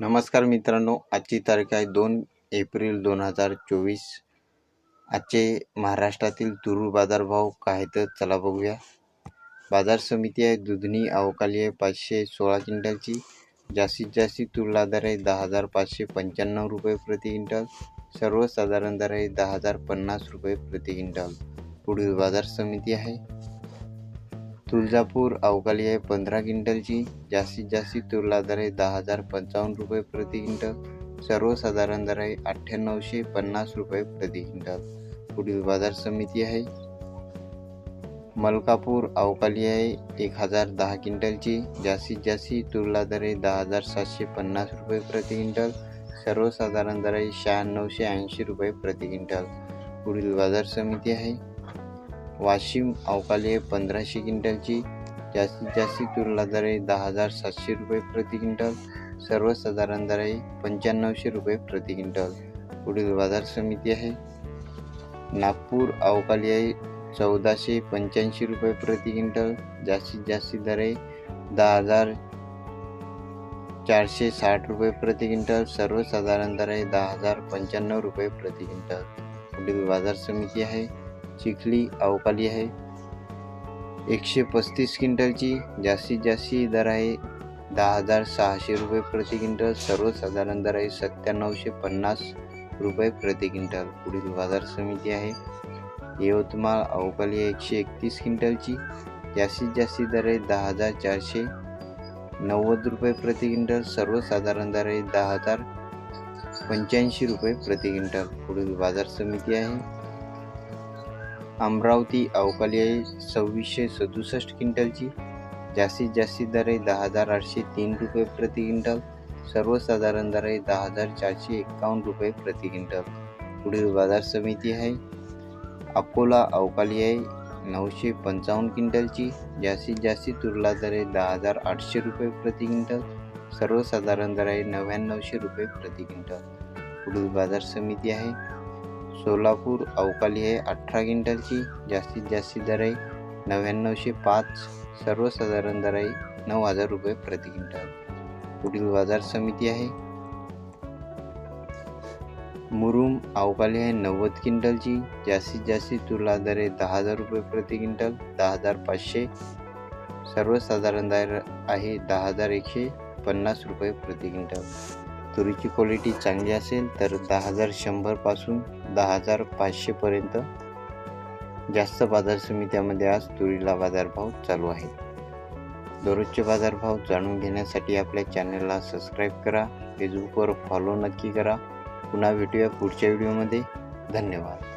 नमस्कार मित्रांनो आजची तारीख आहे दोन एप्रिल दोन हजार चोवीस. आजचे महाराष्ट्रातील तूर बाजारभाव काय तर चला बघूया. बाजार समिती आहे दुधनी अवकाली आहे पाचशे सोळा क्विंटलची. जास्तीत जास्त तूरला दर आहे दहा हजार पाचशे पंच्याण्णव रुपये प्रति क्विंटल. सर्वसाधारण दर आहे दहा हजार पन्नास रुपये प्रति क्विंटल. पुढील बाजार समिती आहे. तुळजापूर अवकाली आहे पंधरा क्विंटलची. जास्तीत जास्त तुरला दर आहे दहा हजार पंचावन्न रुपये प्रति क्विंटल. सर्वसाधारण दर आहे अठ्ठ्याण्णवशे पन्नास रुपये प्रति क्विंटल. पुढील बाजार समिती आहे. मलकापूर अवकाली आहे एक हजार दहा क्विंटलची. जास्तीत जास्त तुरला दर आहे दहा हजार सातशे पन्नास रुपये प्रति क्विंटल. सर्वसाधारण दर आहे शहाण्णवशे ऐंशी रुपये प्रति क्विंटल. पुढील बाजार समिती आहे. वाशिम अवकाली आहे पंधराशे क्विंटलची जास्तीत जास्त तुरला दर आहे दहा हजार सातशे रुपये प्रति क्विंटल सर्वसाधारण दर आहे पंच्याण्णवशे रुपये प्रति क्विंटल. पुढील बाजार समिती आहे. नागपूर अवकाली आहे चौदाशे पंच्याऐंशी रुपये प्रति क्विंटल जास्तीत जास्त दर आहे दहा हजार चारशे साठ रुपये प्रति क्विंटल सर्वसाधारण दर आहे दहा हजार पंच्याण्णव रुपये प्रति क्विंटल. पुढील बाजार समिती आहे. चिखली अवकाली आहे. एकशे पस्तीस क्विंटलची जास्तीत जास्त दर आहे. दहा हजार सहाशे रुपये प्रति क्विंटल सर्वसाधारण दर आहे सत्त्याण्णवशे पन्नास रुपये प्रति क्विंटल. पुढील बाजार समिती आहे. यवतमाळ अवकाली एकशे एकतीस क्विंटलची. जास्तीत जास्त दर आहे दहा हजार चारशे नव्वद रुपये प्रति क्विंटल सर्वसाधारण दर आहे दहा हजार पंच्याऐंशी रुपये प्रति क्विंटल. पुढील बाजार समिती आहे. अमरावती अवकाली आहे. सव्वीसशे सदुसष्ट क्विंटलची. जास्तीत जास्त दर आहे दहा हजार आठशे तीन रुपये प्रति क्विंटल. सर्वसाधारण दर आहे दहा हजार चारशे एक्कावन्न रुपये प्रति क्विंटल. पुढील बाजार समिती आहे. अकोला अवकाली आहे नऊशे पंचावन्न क्विंटलची. जास्तीत जास्त तुरला दर आहे दहा हजार आठशे रुपये प्रति क्विंटल. सर्वसाधारण दर आहे नव्याण्णवशे रुपये प्रति क्विंटल. पुढील बाजार समिती आहे. सोलापूर अवकाली आहे अठरा क्विंटलची जास्तीत जास्त दर आहे. नव्याण्णवशे पाच सर्वसाधारण दर आहे. नऊ हजार रुपये प्रति क्विंटल. पुढील बाजार समिती आहे. मुरुम अवकाली आहे नव्वद क्विंटलची जास्तीत जास्त तुला दर आहे दहा हजार रुपये प्रति क्विंटल. दहा हजार पाचशे सर्वसाधारण दर आहे दहा हजार एकशे पन्नास रुपये प्रति क्विंटल. तुरीची क्वालिटी चांगली असेल तर दहा हजार शंभरपासून दहा हजार पाचशेपर्यंत जास्त बाजार समित्यामध्ये आज तुरीला बाजारभाव चालू आहे. दररोजचे बाजारभाव जाणून घेण्यासाठी आपल्या चॅनलला सबस्क्राईब करा फेसबुकवर फॉलो नक्की करा. पुन्हा भेटूया पुढच्या व्हिडिओमध्ये धन्यवाद.